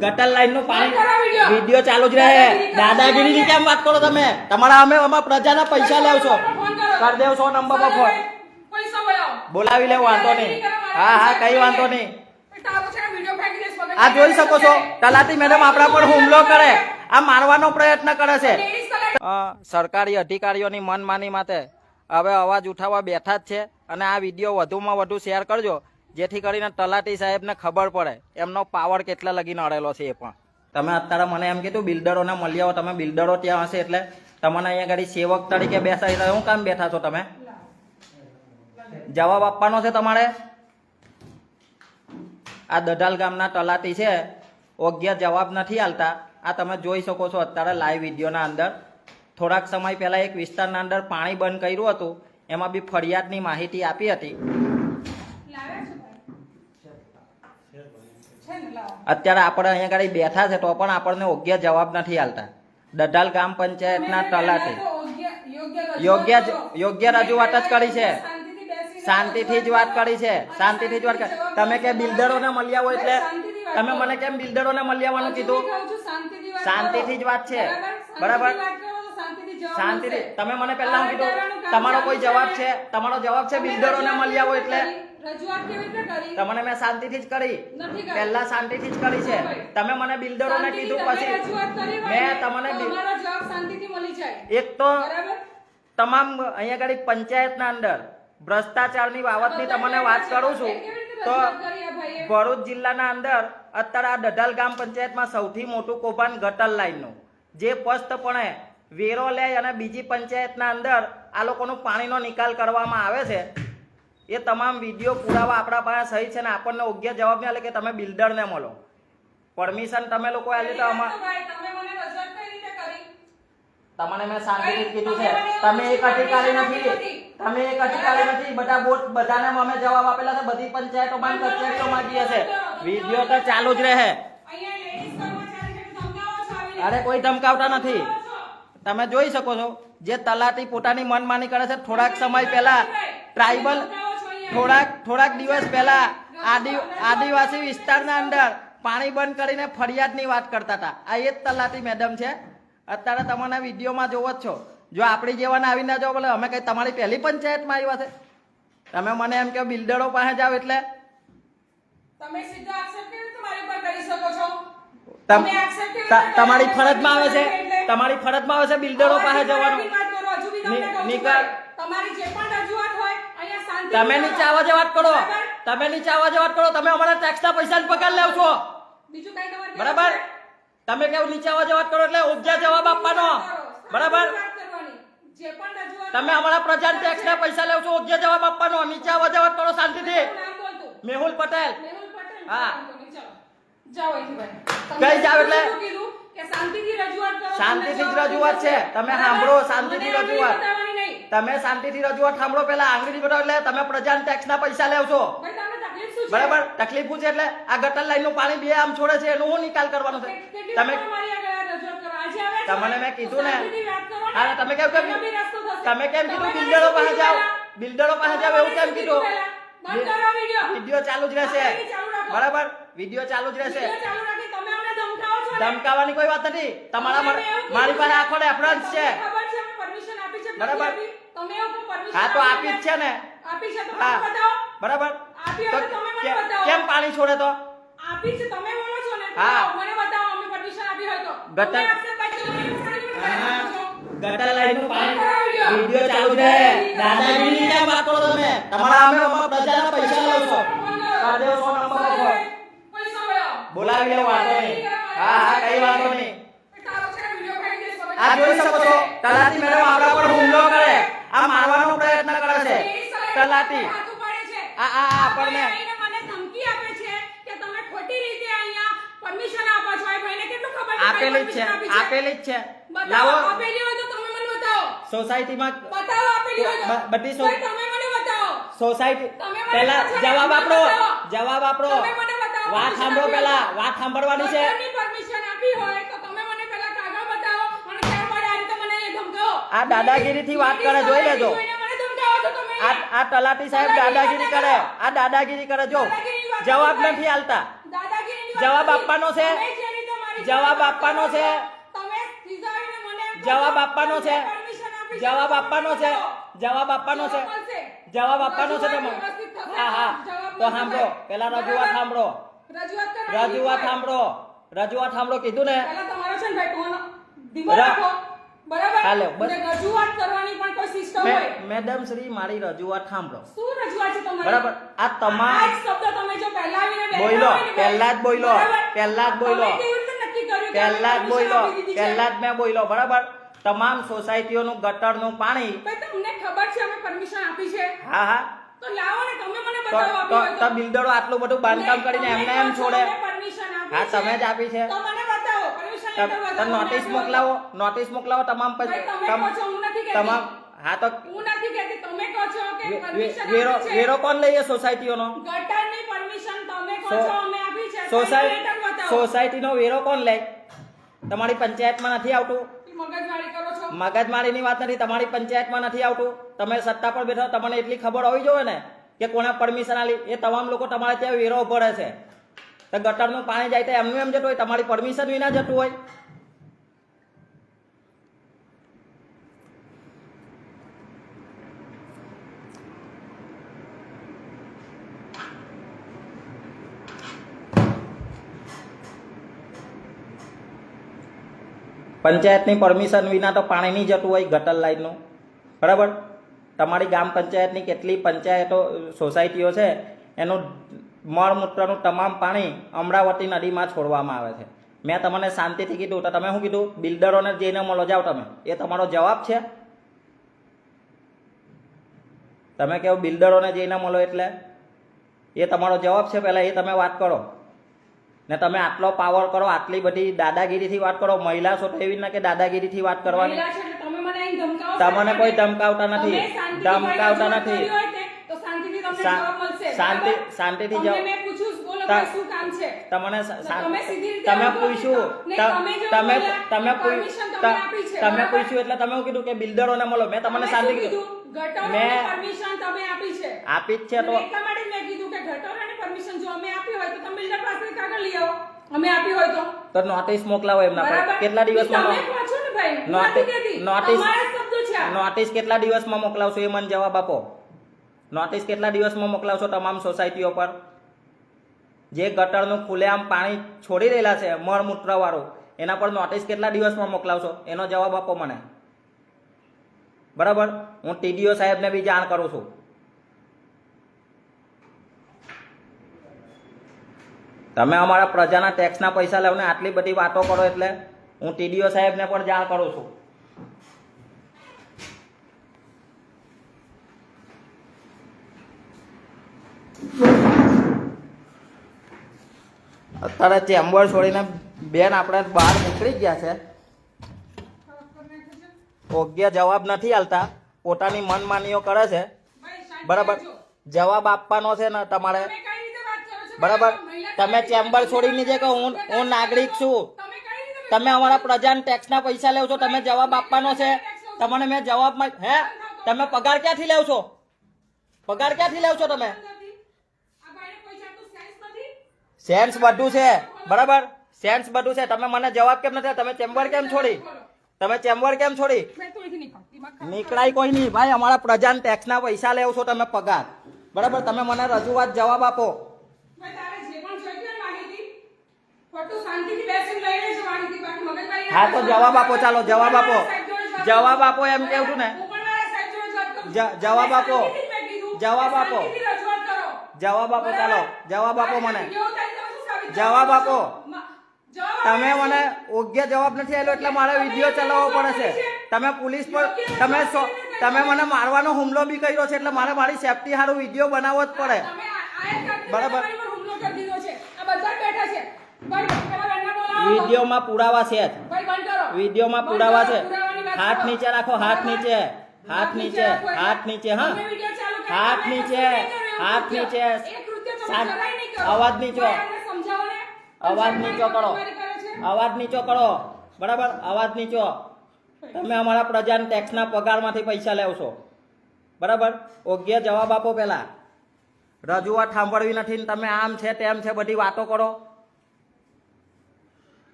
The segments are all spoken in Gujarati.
ગટર લાઈનનું પાણી. વીડિયો. ચાલુ જ રહે. દાદાગીરી ની કેમ વાત કરો તમે. તમારા અમે અમે પ્રજાના પૈસા લેવ છો કરો. દેવ છો નંબર પર ફોન બોલાવી. લે વાંધો નહીં. હા હા કઈ વાંધો નહીં. આ જોઈ શકો છો. તલાટી મેડમ આપણા પર હુમલો કરે. આ મારવાનો પ્રયત્ન કરે છે. સરકારી અધિકારીઓની મનમાની માટે હવે અવાજ ઉઠાવવા બેઠા જ છે. અને આ વીડિયો વધુમાં વધુ શેર કરજો. જેથી કરીને તલાટી સાહેબને ખબર પડે એમનો પાવર કેટલા લગીને અડેલો છે એ પણ. તમે અત્યારે મને એમ કીધું, બિલ્ડરોને મળી આવો. તમે બિલ્ડરો ત્યાં હશે એટલે તમને અહીંયા ગાડી સેવક તરીકે બેસાડી. શું કામ બેઠા છો તમે? જવાબ આપવાનો છે તમારે? આ દઢાલ ગામના તલાટી છે. યોગ્ય જવાબ નથી આલતા. આ તમે જોઈ શકો છો અત્યારે લાઈવ વિડીયોના અંદર. થોડાક સમય પહેલાં એક વિસ્તારના અંદર પાણી બંધ કર્યું હતું. એમાં બી ફરિયાદની માહિતી આપી હતી લાવ્યા છો ભાઈ? છે ને લાવો અત્યારે આપણે અહીંયા ગાડી બેઠા છે તો પણ આપણને યોગ્ય જવાબ નથી આલતા દઢાલ ગામ પંચાયતના તલાટી. યોગ્ય યોગ્ય રજૂઆત જ કરી. છે. શાંતિથી જ વાત કરી છે. શાંતિથી જ વાત કરી. તમે કે બિલ્ડરોને મળ્યા હોય એટલે તમે મને કેમ બિલ્ડરોને મળી આવવાનું કીધું? શાંતિથી જ વાત છે. બરાબર? શાંતિથી તમે મને પહેલા કીધું તમારો કોઈ જવાબ છે. તમારો જવાબ છે બિલ્ડરોને મળ્યા હોય એટલે તમને મેં શાંતિથી જ કરી. પહેલા શાંતિથી જ કરી છે. તમે મને બિલ્ડરોને કીધું પછી મેં તમને બિલ- જવાબ શાંતિથી મળી જાય. એક તો તમામ અહીંયા આગળ પંચાયતના અંદર ભ્રષ્ટાચારની બાબતની તમને વાત કરું છું. તો ભરૂચ જિલ્લાના અંદર અત્યારે આ દઢાલ ગામ પંચાયતમાં સૌથી મોટું કૌભાંડ ગટર લાઈનનું જે સ્પષ્ટપણે વેરો લે અને બીજી પંચાયતના અંદર આ લોકોનું પાણીનો નિકાલ કરવામાં આવે છે. એ તમામ વીડિયો પુરાવા આપણા પાસે સહી છે ને આપણને યોગ્ય જવાબ નહીં કે તમે બિલ્ડરને મળો. પરમિશન તમે લોકો આજે તો અમાર તમને મેં શાંતિથી કીધું છે. તમે એક અધિકારી નથી. તમે એક અધિકારી નથી. બધા બોટ બધાને અમે જવાબ આપેલા છે. બધી પંચાયતોમાં અને કચેરીઓમાં જઈએ છે. વીડિયો તો ચાલુ જ રહે. અરે કોઈ ધમકાવતા નથી. તમે જોઈ શકો છો. જે તલાટી પોતાની મનમાની કરે છે થોડાક સમય પહેલા ટ્રાઇબલ થોડાક થોડાક દિવસ પહેલા આદિ આદિવાસી વિસ્તારના અંદર પાણી બંધ કરીને ફરિયાદની વાત કરતા હતા. આ એ જ તલાટી મેડમ છે. અત્યારે તમારા વિડીયોમાં જોવો જ છો. જો આપણી જેવાને આવીને જાઓ બોલે અમે કંઈ તમારી પહેલી પંચાયતમાં આવ્યા છે. તમે મને એમ કે બિલ્ડરો પાસે જાઓ એટલે. તમે સીધો accept કેવી રીતે મારી ઉપર કરી શકો છો? તમ- તમે accept કેવી ત- રીતે તમારી ફરજમાં આવે છે. તમારી ફરજમાં આવે છે બિલ્ડરો પાસે જવાનું. ની- નિકાલ. તમારી જે પણ રજૂઆત હોય તમે. નીચે આવાજે વાત કરો તમે નીચે આવાજે વાત કરો તમે અમારા ટેક્સના પૈસા પગાર લેવ છો બીજું કઈ તમારે બરાબર? તમે કેવું નીચે આવાજે વાત કરો એટલે ઉપજા જવાબ આપવાનો. બરાબર? તમે અમારા પ્રજાન ટેક્સ ના પૈસા લેવ છો ઉપજા જવાબ આપવાનો. નીચે આવા વાત કરો શાંતિથી. મેહુલ પટેલ. હા. કઈ જાવ જાઓ એટલે? શાંતિથી રજૂઆત છે. તમે સાંભળો, શાંતિથી રજૂઆત. તમે શાંતિથી રજૂઆત સાંભળો પેલા આંગળી બતાવો એટલે તમે પ્રજાના ટેક્સના પૈસા લેવ છો? બરાબર તકલીફ શું છે એટલે આ ગટર લાઈનનું પાણી બે આમ છોડે છે એનું હું નિકાલ કરવાનો છે તમે કરો? તમને મેં કીધું ને. કરો ને. હા, તમે કેમ કેમ. તમે કેમ કીધું બિલ્ડરો પાસે જાઓ બિલ્ડરો પાસે જાઓ એવું કેમ કીધું? વીડિયો. ચાલુ જ રહેશે. બરાબર વીડિયો ચાલુ જ રહેશે ને? ધમકાવાની કોઈ વાત નથી તમારા તમે મર- પાસે. આખો રેફરન્સ છે બરાબર. તમે એવું પરમિશન હા તો આપી જ છે ને. આપી છે તો મને બતાવો. બરાબર. આપી તો તમે મને બતાવો. કેમ પાણી છોડે તો? આપી છે તમે બોલો છો ને. હા. મને બતાવો અમે પરમિશન આપી હોય તો. ગટર- ગટર લાઈન લાઈનનું પાણી વીડિયો. ચાલુ છે. દાદાગીરી કેમ વાત કરો તમે. તમારા અમે અમારા પ્રજાના પૈસા લો છો. કરી દેવો નંબર પર પૈસા બોલાવો. બોલાવી લેવો વાંધો નહીં. હા હા કઈ વાંધો નહીં. ને. આ જોઈ શકો છો. તલાટી મેડમ આપણા પર હુમલો કરે આ મારવાનો પ્રયત્ન કરે છે. તલાટી. આ આ આ આવીને મને ધમકી આપે છે કે તમે ખોટી રીતે અહીંયા પરમિશન આપો છો. એ ભાઈને કેટલું ખબર આપેલી જ છે? આપેલી જ છે. લાવો. આપેલી હોય તો તમે મને બતાવો. સોસાયટીમાં બતાવો આપેલી હોય બધી સો- તમે મને બતાવો. સોસાયટી પહેલા જવાબ આપો. જવાબ આપો. વાત સાંભળો પહેલા. વાત સાંભળવાની છે ગટરની પરમિશન આપી હોય તો તમે મને પહેલા કાગળ બતાવો અને ત્યારબાદ આ રીતે મને એ ધમકાવો આ દાદાગીરીથી વાત કરે, જોઈ લેજો. આ આ તલાટી સાહેબ દાદાગીરી કરે. આ દાદાગીરી કરે જો. જવાબ નથી આલતા જવાબ આપવાનો છે. જવાબ આપવાનો છે. જવાબ આપવાનો છે. જવાબ આપવાનો છે. જવાબ આપવાનો છે. જવાબ. આપવાનો છે તમારે હા હા. તો સાંભળો. પેલા રજૂઆત સાંભળો. રજૂઆત. સાંભળો. રજૂઆત સાંભળો કીધું ને. તમારો છે ભાઈ રાખો. બરાબર? હાલો. રજૂઆત કરવાની પણ કોઈ સિસ્ટમ હોય. મેડમ શ્રી મારી રજૂઆત સાંભળો. શું રજૂઆત છે તમારી? બરાબર. આ તમામ આ શબ્દ તમે જો પહેલા આવીને ભાઈ, પહેલા જ બોલો પહેલા જ કે પહેલા જ છે? પહેલા જ મેં બોલો બરાબર? તમામ સોસાયટીઓનું ગટરનું પાણી તમને ખબર છે અમે પરમિશન આપી છે? હા હા. તો લાવો ને તમે મને બતાવો તો બિલ્ડરો આટલું બધું બાંધકામ કરીને એમને એમ છોડે. હા, તમે જ આપી છે. તો મને તમ- નોટિસ મોકલાવો નોટિસ મોકલાવો તમામ. તમામ હા તો હું નથી કહેતી તમે કહો છો કે પરમિશન વેરો વેરો કોણ લઈએ સોસાયટીઓનો? ગટરની પરમિશન તમે કહો છો અમે આપી છે. સોસાય સોસાયટીનો વેરો કોણ લે? તમારી પંચાયતમાં નથી આવતું. મગજમારી કરો છો. મગજમારીની વાત નથી તમારી પંચાયતમાં નથી આવતું. તમે સત્તા પર બેઠો તમને એટલી ખબર હોવી જોઈએ ને કે કોને પરમિશન આલી એ તમામ લોકો તમારે ત્યાં વેરો ઊભો રહે છે તો ગટરનું પાણી જાય તો એમનું એમ જતું હોય, તમારી પરમિશન વિના જતું હોય. પંચાયતની પરમિશન વિના તો પાણી નહીં જતું હોય ગટર લાઈનનું. બરાબર? તમારી ગામ પંચાયતની કેટલી પંચાયતો, સોસાયટીઓ છે, એનું મળમૂત્રનું તમામ પાણી અમરાવતી નદીમાં છોડવામાં આવે છે. મેં તમને શાંતિથી કીધું તો તમે શું કીધું? બિલ્ડરોને જઈને મળો જાઓ તમે. એ તમારો જવાબ છે? તમે કહો બિલ્ડરોને જઈને મળો એટલે? એ તમારો જવાબ છે? પહેલાં એ તમે વાત કરો. ને તમે આટલો પાવર કરો આટલી બધી દાદાગીરીથી વાત કરો. મહિલા છો તો એવી ના કે દાદાગીરીથી વાત કરવાની. તમને કોઈ ધમકાવતા નથી. ધમકાવતા નથી. શાંતિ? શાંતિથી જાઓ. મેં પૂછ્યું, બોલો શું કામ છે? તમને તમે સીધી રીતે તમે પૂછ્યું. તમે તમે તમે પૂછ- તમને ત- આપી છે, તમે પૂછ્યું એટલે તમે કીધું કે બિલ્ડરોને મળો મેં તમને શાંતિ કીધું. મેં- permission તમે આપી છે. આપી જ છે તો એટલા માટે મેં કીધું કે ગટરોને પરમિશન જો અમે આપી હોય તો તમે બિલ્ડર પાસે કાગળ લઈ આવો. અમે આપી હોય તો. તો નોટિસ મોકલાવો એમના પર? કેટલા દિવસમાં તમે ને ભાઈ નોટિસ-. નોટિસ કેટલા દિવસમાં મોકલાવશો એ મને જવાબ આપો. નોટિસ કેટલા દિવસમાં મોકલાવશો તમામ સોસાયટીઓ પર? જે ગટરનું ખુલ્લેઆમ પાણી છોડી રહેલા છે મળમૂત્રવાળું એના પર નોટિસ કેટલા દિવસમાં મોકલાવશો? એનો જવાબ આપો મને. બરાબર? હું ટીડીઓ સાહેબને બી જાણ કરું છું. તમે અમારા પ્રજાના ટેક્સના પૈસા લેવને આટલી બધી વાતો કરો એટલે હું ટીડીઓ સાહેબને પણ જાણ કરું છું. અત્યારે ચેમ્બર છોડીને બેન આપણે બહાર નીકળી ગયા છે. યોગ્ય જવાબ નથી આલતા. પોતાની મનમાનીઓ કરે છે. બરાબર. જવાબ આપવાનો છે ને તમારે? બરાબર. તમે ચેમ્બર છોડીને જે કહો, હું હું નાગરિક છું. તમે અમારા પ્રજાને ટેક્સના પૈસા લેવ છો, તમે જવાબ આપવાનો છે. તમને મેં જવાબમાં હે? તમે પગાર ક્યાંથી લેવ છો? પગાર ક્યાંથી લેવ છો તમે નથી? આ ભાઈને કોઈ જાતનું sense નથી? સેન્સ બધું છે. બરાબર? સેન્સ બધું છે. તમે મને જવાબ કેમ નથી તમે ચેમ્બર કેમ છોડી? તમે ચેમ્બર કેમ છોડી? નીકળાય કોઈ નહીં. ભાઈ અમારા પ્રજાના ટેક્સના પૈસા લેવ છો તમે પગાર. બરાબર? તમે મને રજૂઆત જવાબ આપો. હા તો જવાબ આપો. ચાલો જવાબ આપો. જવાબ આપો એમ કેવું છું ને. જવાબ આપો. જવાબ આપો. જવાબ આપો ચાલો. જવાબ આપો મને. જવાબ આપો. તમે મને યોગ્ય જવાબ નથી આપ્યો એટલે મારે વીડિયો ચલાવવો પડે છે. તમે પોલીસ પર તમે તમે મને મારવાનો હુમલો બી કર્યો છે એટલે મારે મારી સેફટી સારું વીડિયો બનાવવો જ પડે. બરાબર. વિડીયોમાં પુરાવા છે. વિડીયોમાં પુરાવા છે. હાથ નીચે રાખો હાથ નીચે. હાથ નીચે હાથ નીચે હા. હાથ નીચે, હાથ નીચે. અવાજ નીચો. અવાજ નીચો કરો. અવાજ નીચો કરો. બરાબર? અવાજ નીચો. તમે અમારા પ્રજાને ટેક્સના પગારમાંથી પૈસા લેવશો. બરાબર? યોગ્ય જવાબ આપો પહેલાં. રજૂઆત સાંભળવી નથી ને તમે આમ છે તેમ છે બધી વાતો કરો.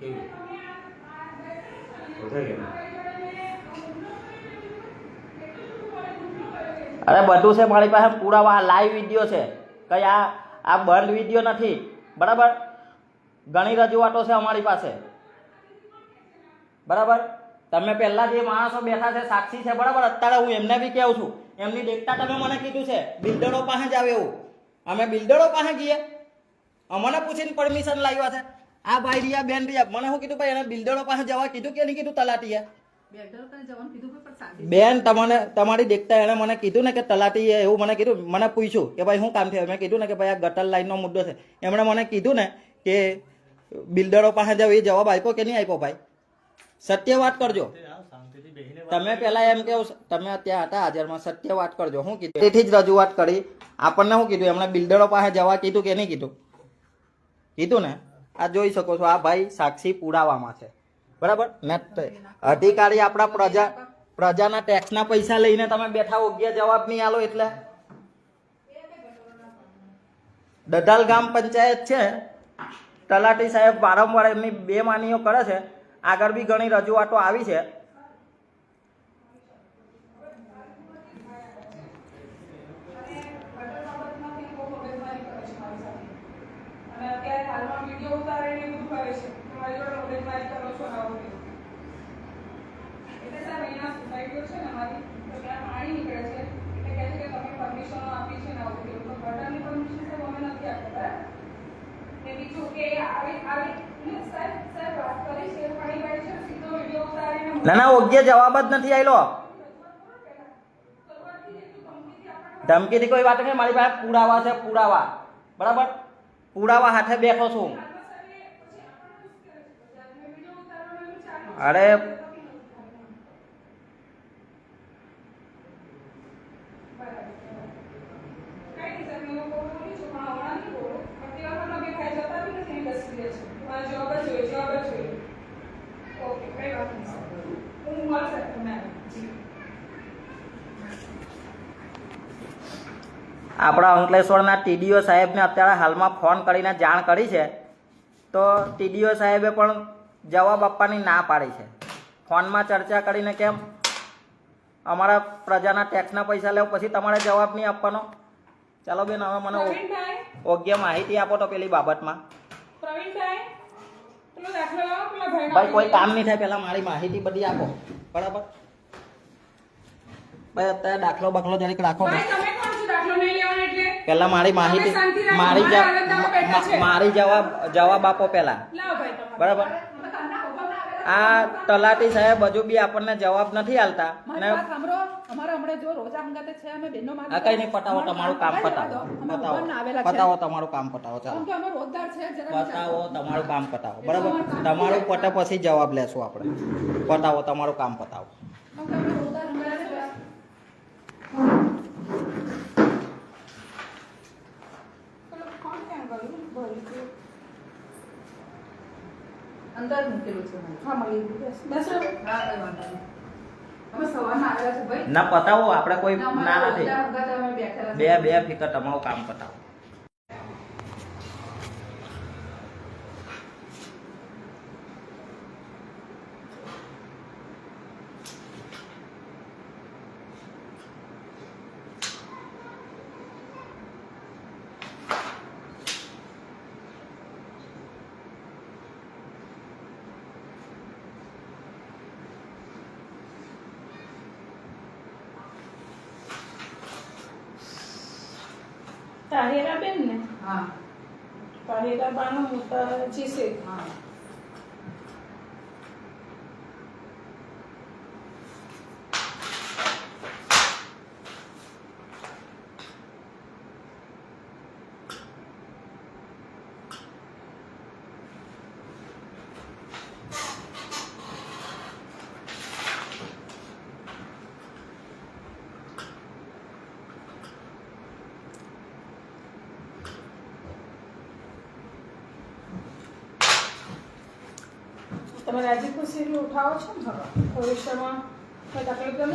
કેવું? અરે બધું છે મારી પાસે, પુરાવા લાઈવ વીડિયો છે. કઈ આ આ બંધ વીડિયો નથી. બરાબર? ઘણી રજૂઆતો છે અમારી પાસે. બરાબર? તમે પહેલા જે માણસો બેઠા છે, સાક્ષી છે, બરાબર? અત્યારે હું એમને બી કહું છું. એમની દેખતા તમે મને કીધું છે, બિલ્ડરો પાસે જ આવે એવું. અમે બિલ્ડરો પાસે જઈએ. અમને પૂછીને પરમિશન લાવ્યા છે. આ ભાઈ રહ્યા બેન રહ્યા મને શું કીધું, ભાઈ, એને બિલ્ડરો પાસે જવા કીધું કે નહીં કીધું તલાટીએ? બેન, તમને તમારી દેખતા એણે મને કીધું ને કે તલાટી એવું મને કીધું, મને પૂછ્યું કે ભાઈ શું કામ થયું? મેં કીધું ને કે ભાઈ આ ગટર લાઈનનો મુદ્દો છે. એમણે મને કીધું ને કે બિલ્ડરો પાસે જાવ એ જવાબ આપ્યો કે નહીં આપ્યો ભાઈ? સત્ય વાત કરજો. તમે પેલા એમ કેવું તમે ત્યાં હતા હાજરમાં, સત્ય વાત કરજો. શું કીધું? તેથી જ રજૂઆત કરી. આપણને શું કીધું? એમણે બિલ્ડરો પાસે જવા કીધું કે નહીં કીધું? કીધું ને? આ જોઈ શકો છો, આ ભાઈ સાક્ષી પુરાવામાં છે. બરાબર? ને અધિકારી આપણા પ્રજા, પ્રજાના ટેક્સના પૈસા લઈને તમે બેઠા યોગ્ય જવાબ નહીં આલો એટલે. દધાલ ગામ પંચાયત છે. તલાટી સાહેબ વારંવાર એમની બે માનીઓ કરે છે. આગળ બી ઘણી રજૂઆતો આવી છે અને અત્યારે હાલમાં વીડિયો ઉતારે ને બધું કરે છે તમારી જોડે મગજમારી કરો છો ને આવું તેવું. એટલે સાહેબ અહીંયા સોસાયટીઓ છે ને અમારી તો ત્યાં પાણી નીકળે છે એટલે કહે છે કે તમે પરમિશનો આપી છે ને આવું તેવું તો ગટરની પરમિશન સાહેબ અમે નથી આપતા બરાબર ને બીજું કે આવી આવી ને સાહેબ સાહેબ વાત કરી છે પાણી ગાડી છે સીધો વીડિયો ના ના યોગ્ય જવાબ જ નથી આવેલો ધમકીથી કોઈ વાત નહીં, મારી પાસે પુરાવા છે, પુરાવા. બરાબર? પુરાવા હાથે બેઠો છું. અરે કઈ નહીં સાહેબ હું બહુ બોલી છું પણ હમણાં નહીં બોલું પણ તે વખત અમે ખાઈ જતા બી નથી એની બેસી રહે છે તમારે જવાબ જ જોઈએ જવાબ જ જોઈએ ઓકે કઈ વાત નહીં સાહેબ હું મળશે તમને જી આપણા અંકલેશ્વરના ટીડીઓ સાહેબને અત્યારે હાલમાં ફોન કરીને જાણ કરી છે. તો ટીડીઓ સાહેબે પણ જવાબ આપવાની ના પાડી છે. ફોનમાં ચર્ચા કરીને કેમ? અમારા પ્રજાના ટેક્સના પૈસા લેવો પછી તમારે જવાબ નહીં આપવાનો? ચાલો બેન હવે મને યોગ્ય માહિતી આપો તો પેલી બાબતમાં. ભાઈ કોઈ કામ નહીં થાય પહેલાં મારી માહિતી બધી આપો. બરાબર? ભાઈ અત્યારે દાખલો બાખલો જરીક રાખો ભાઈ તમે કોણ છો દાખલો નહીં લેવાનો એટલે પહેલા મારી માહિતી મારી મારા જવાબ જવાબ આપો પહેલા બરાબર? આ તલાટી સાહેબ હજુ બી આપણને જવાબ નથી આલતા. ને આ કઈ નહીં પતાવો તમારું કામ પતાવો. પતાવો. પતાવો. તમારું કામ પતાવો. ચાલો. પતાવો તમારું કામ પતાવો. બરાબર? તમારું પટે પછી જવાબ લેશું આપણે. પતાવો તમારું કામ પતાવો કેમ કે અમે રોજગાર હંગાતે છે પેલો કોણ ક્યાં ગયું ભરી ગયું. અંદર મૂકેલું છે હા મળી ગયું. બસ બસ હા કઈ વાંધો નહીં. અમે સવારના આવેલા છે ભાઈ. ના પતાવો આપણે કોઈ ના નથી. બે બે ફિકર તમારું કામ પતાવો તાહેરા બેન ને હા તાહેરા બાનો મોટા જીસે હા તમે રાજી ખુશી ઉઠાવો છો ને હવે? ભવિષ્યમાં કોઈ તકલીફ તો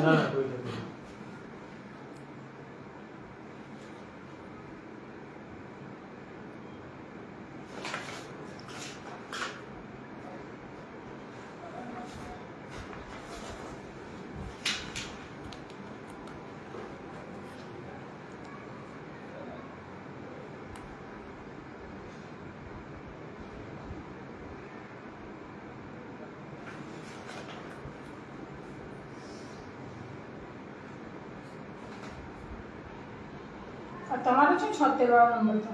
તમારો છે છોતેર વાળો નંબર તો?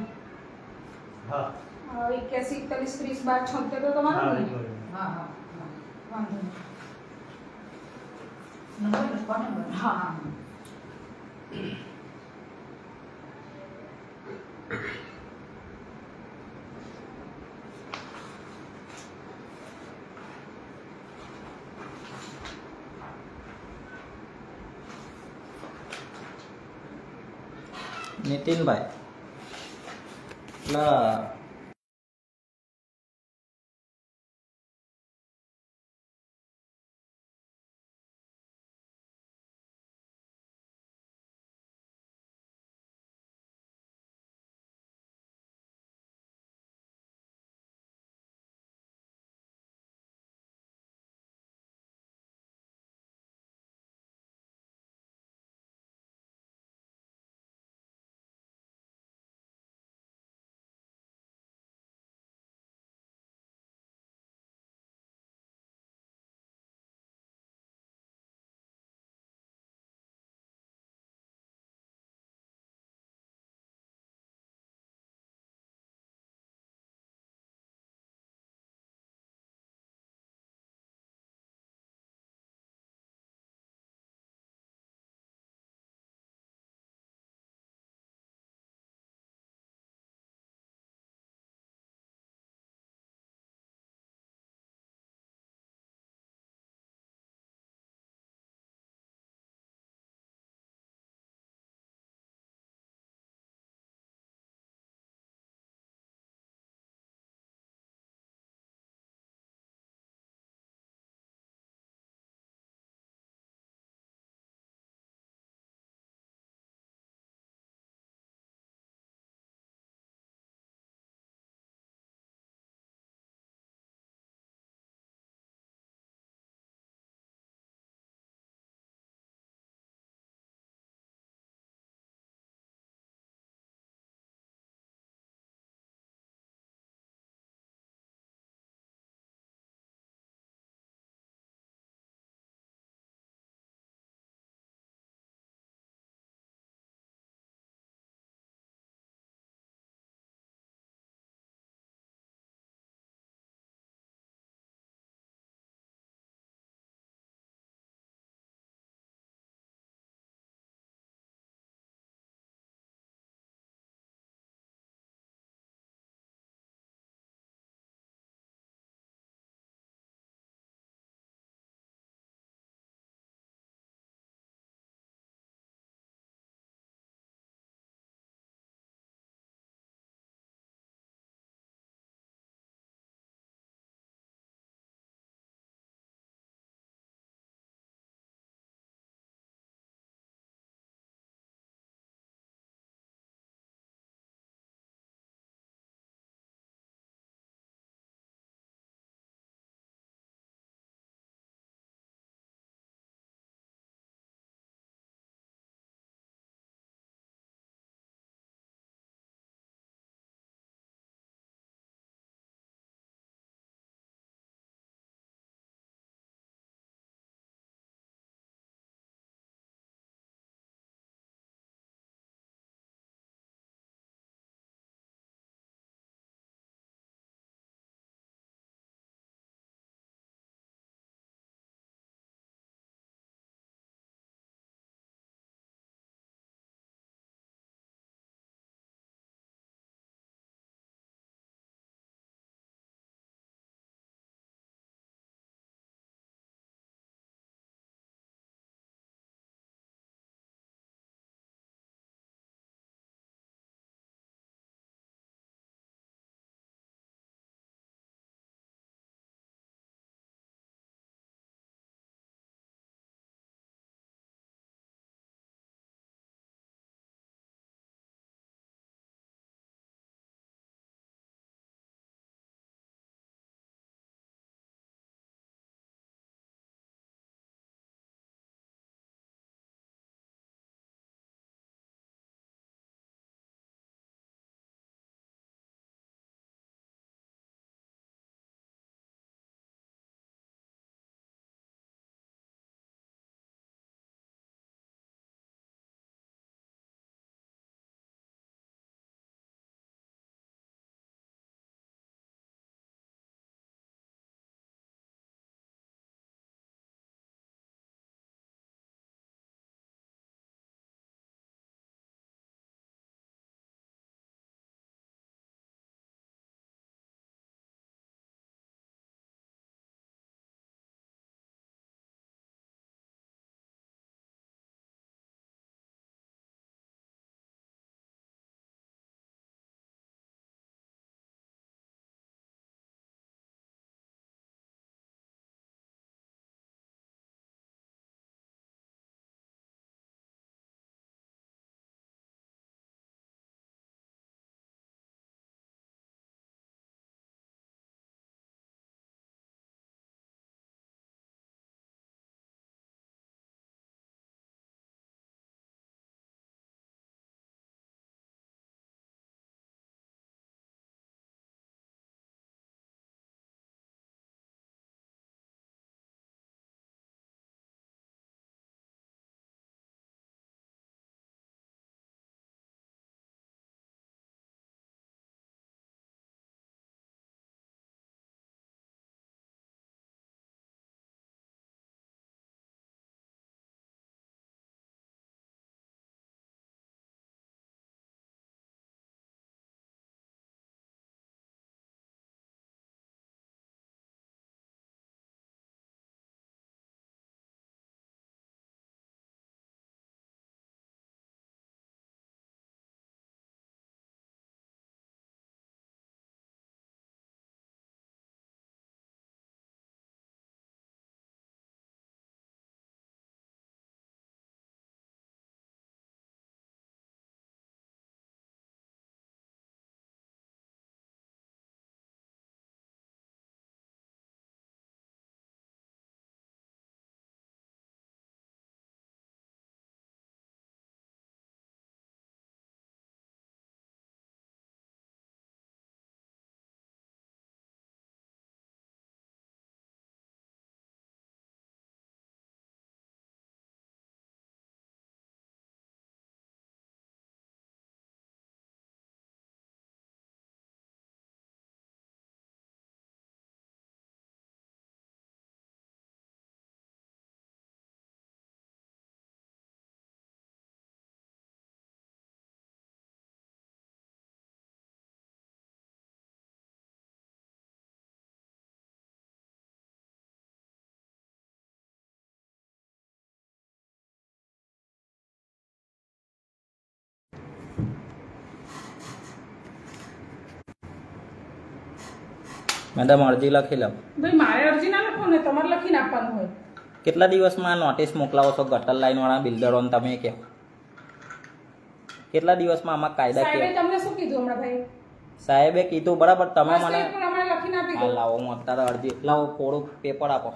હા. એક્યાસી એકતાલીસ ત્રીસ બાર છોતેર તો તમારો હા ને હા હા હા. વાંધો નહીં. નંબર લખો નંબર હા. નીતિનભાઈ. એટલે મેડમ અરજી લખી લો ભાઈ મારે અરજી ના લખો ને તમારે લખીને આપવાનું હોય. કેટલા દિવસમાં નોટિસ મોકલાવો છો? ગટર લાઈન વાળા બિલ્ડરોને તમે કહો. કેટલા દિવસમાં આમાં કાયદા સાહેબે કે તમને શું કીધું હમણાં ભાઈ? સાહેબે કીધું બરાબર તમે મને લખીને આપી દો. લાવો હું અત્યારે અરજી લાવો થોડુંક પેપર આપો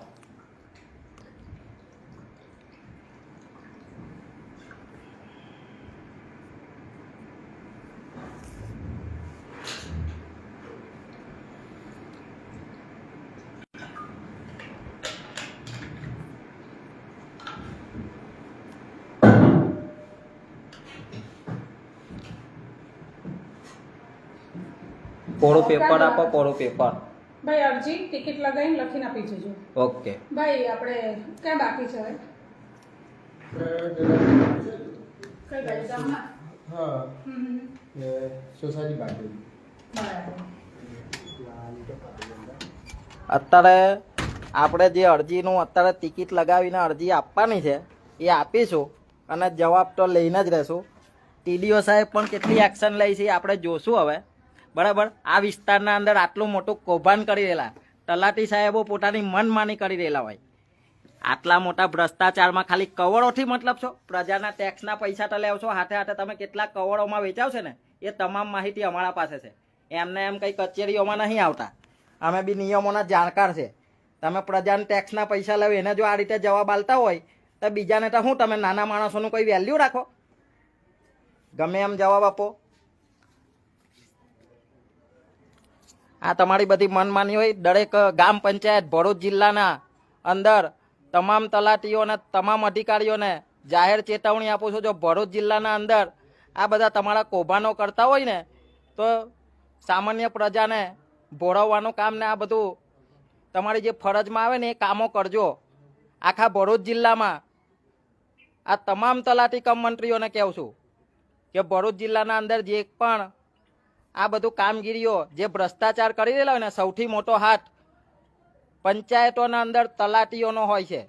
કોરું પેપર આપો કોરો પેપર. ભાઈ અરજી ટિકિટ લગાવીને લખીને આપી જજો. ઓકે. ભાઈ આપણે ક્યાં બાકી છે હવે? કઈ બાજુ? ગામમાં? હા. હમ હમ. એ સોસાયટી બાજુ. અત્યારે આપણે જે અરજીનું અત્યારે ટિકિટ લગાવીને અરજી આપવાની છે એ આપીશું અને જવાબ તો લઈને જ રહેશું. ટીડીઓ સાહેબ પણ કેટલી એક્શન લઈ છે એ આપણે જોશું હવે. બરાબર? આ વિસ્તારના અંદર આટલું મોટું કૌભાંડ કરી રહેલા તલાટી સાહેબો પોતાની મનમાની કરી રહેલા હોય. આટલા મોટા ભ્રષ્ટાચારમાં ખાલી કવળોથી મતલબ છો? પ્રજાના ટેક્સના પૈસા તો છો હાથે હાથે તમે કેટલા કવળોમાં વેચાવ છે ને? એ તમામ માહિતી અમારા પાસે છે. એમને એમ કંઈ કચેરીઓમાં નહીં આવતા. અમે બી નિયમોના જાણકાર છે. તમે પ્રજાને ટેક્સના પૈસા લેવો, એને જો આ રીતે જવાબ આલતા હોય, તો બીજાને તો શું તમે નાના માણસોનું કોઈ વેલ્યુ રાખો? ગમે એમ જવાબ આપો. આ તમારી બધી મનમાની હોય, દરેક ગામ પંચાયત, ભરૂચ જિલ્લાના અંદર તમામ તલાટીઓને, તમામ અધિકારીઓને જાહેર ચેતવણી આપું છું. જો ભરૂચ જિલ્લાના અંદર આ બધા તમારા કૌભાનો કરતા હોય ને, તો સામાન્ય પ્રજાને ભોળવવાનું કામ ને આ બધું તમારી જે ફરજમાં આવે ને એ કામો કરજો. આખા ભરૂચ જિલ્લામાં આ તમામ તલાટી કમ મંત્રીઓને કહું છું કે ભરૂચ જિલ્લાના અંદર જે પણ આ બધું કામગીરીઓ જે ભ્રષ્ટાચાર કરી રહેલા હોય ને, સૌથી મોટો હાથ પંચાયતોના અંદર તલાટીઓનો હોય છે.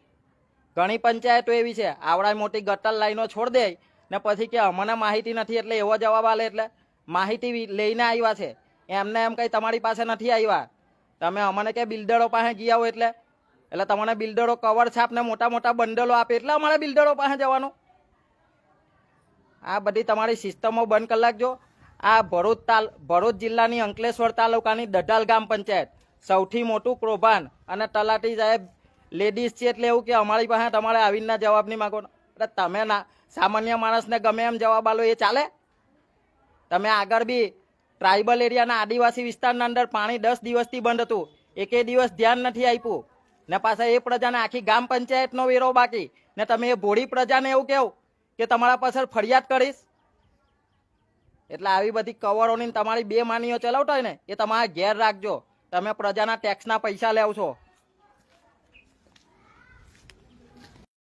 ઘણી પંચાયતો એવી છે આવડા મોટી ગટર લાઈનો છોડ દે ને પછી કે અમને માહિતી નથી એટલે એવો જવાબ આલે એટલે માહિતી લઈને આવ્યા છે. એમને એમ કંઈ તમારી પાસે નથી આવ્યા. તમે અમને કે બિલ્ડરો પાસે ગયા હો એટલે એટલે તમને બિલ્ડરો કવર છાપ ને મોટા મોટા બંડલો આપે એટલે અમારે બિલ્ડરો પાસે જવાનું. આ બધી તમારી સિસ્ટમો બંધ કરી નાખજો. આ ભરૂચ તાલ, ભરૂચ જિલ્લાની અંકલેશ્વર તાલુકાની દઢાલ ગામ પંચાયત. સૌથી મોટું ક્રોભાન અને તલાટી સાહેબ લેડીઝ છે એટલે એવું કે અમારી પાસે તમારે આવીને જવાબ નહીં માગો. અરે તમે ના, સામાન્ય માણસને ગમે એમ જવાબ આલો, એ ચાલે? તમે આગળ બી ટ્રાઇબલ એરિયાના આદિવાસી વિસ્તારના અંદર પાણી દસ દિવસથી બંધ હતું. એકે દિવસ ધ્યાન નથી આપ્યું. ને પાછા એ પ્રજાને આખી ગામ પંચાયતનો વેરો બાકી. ને તમે એ ભોળી પ્રજાને એવું કહો કે તમારા પાછળ ફરિયાદ કરીશ? એટલે આવી બધી કવરોની તમારી બે માનીઓ ચલાવતા હોય ને, એ તમારા ઘેર રાખજો. તમે પ્રજાના ટેક્સના પૈસા લેવ છો